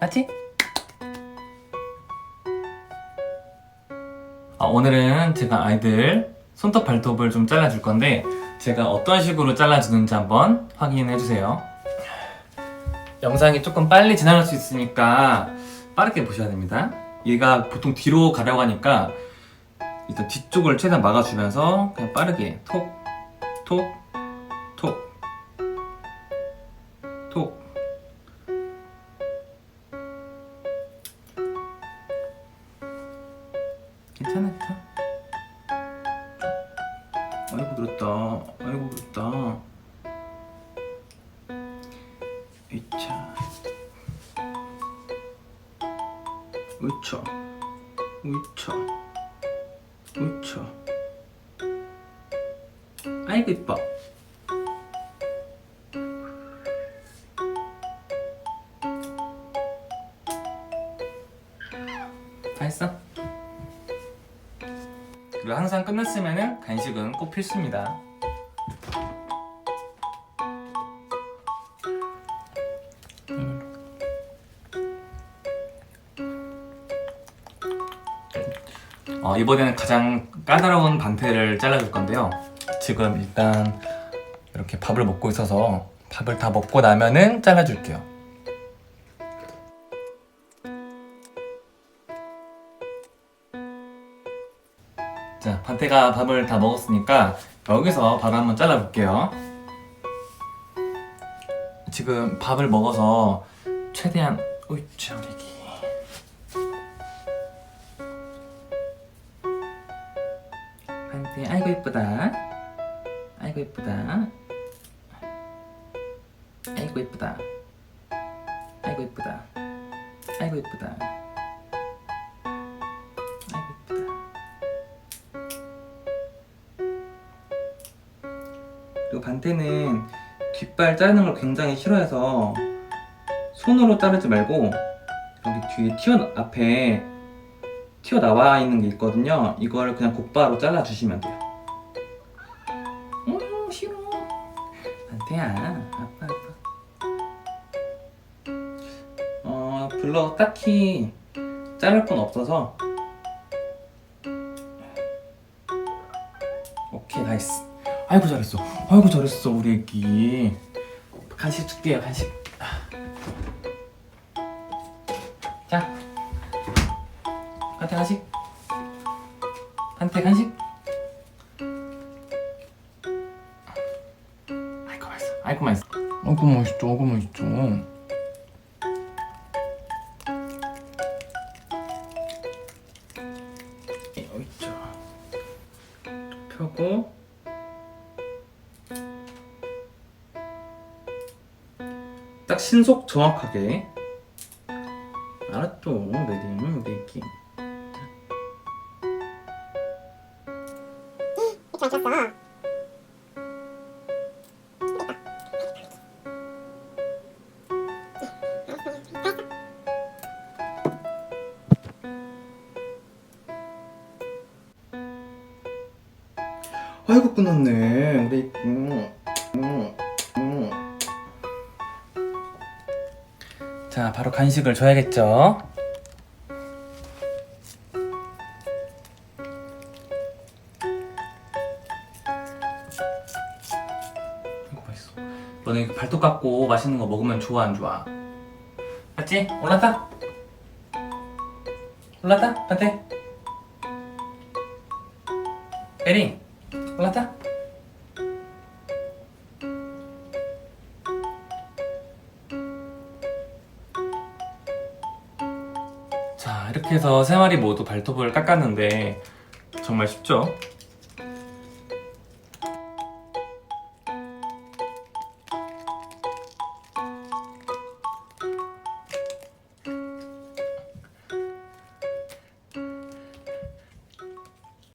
같이? 아, 오늘은 제가 아이들 손톱 발톱을 좀 잘라줄 건데 제가 어떤 식으로 잘라주는지 한번 확인해 주세요. 영상이 조금 빨리 지나갈 수 있으니까 빠르게 보셔야 됩니다. 얘가 보통 뒤로 가려고 하니까 일단 뒤쪽을 최대한 막아주면서 그냥 빠르게 톡, 톡, 톡, 괜찮아, 괜찮아. 아이고 늘었다. 아이고 늘었다. 이차. 으차. 으차. 으차. 아이고 이뻐. 다 했어? 그리고 항상 끝났으면은 간식은 꼭 필수입니다. 어, 이번에는 가장 까다로운 반태를 잘라줄 건데요. 지금 일단 이렇게 밥을 먹고 있어서 밥을 다 먹고 나면은 잘라줄게요. 자, 반태가 밥을 다 먹었으니까 여기서 밥을 한번 잘라볼게요. 지금 밥을 먹어서 최대한 우리 애기. 반태 아이고 예쁘다. 아이고 예쁘다. 아이고 예쁘다. 아이고 예쁘다. 아이고 예쁘다 그리고 반태는 뒷발 자르는 걸 굉장히 싫어해서 손으로 자르지 말고 여기 뒤에 튀어 앞에 튀어나와 있는 게 있거든요. 이걸 그냥 곧바로 잘라주시면 돼요. 어, 싫어. 반태야. 아빠, 아빠. 어, 블러 딱히 자를 건 없어서. 오케이, 나이스. 아이고, 잘했어. 아이고, 잘했어, 우리 애기. 간식 줄게요, 간식. 자. 한테 간식. 한테 간식. 아이고 맛있어. 아이고 맛있어. 아이고 맛있죠. 아이고 맛있죠. 여기 있죠. 펴고. 딱 신속 정확하게. 알았죠, 우리 애기. 이렇게. 아이고 끝났네 우리 음, 음, 음. 자 바로 간식을 줘야겠죠 이거 맛있어 너네 발톱 깎고 맛있는 거 먹으면 좋아 안 좋아 맞지? 올랐다? 올랐다? 반대? 에린 올랐다? 이렇게 해서 세 마리 모두 발톱을 깎았는데 정말 쉽죠?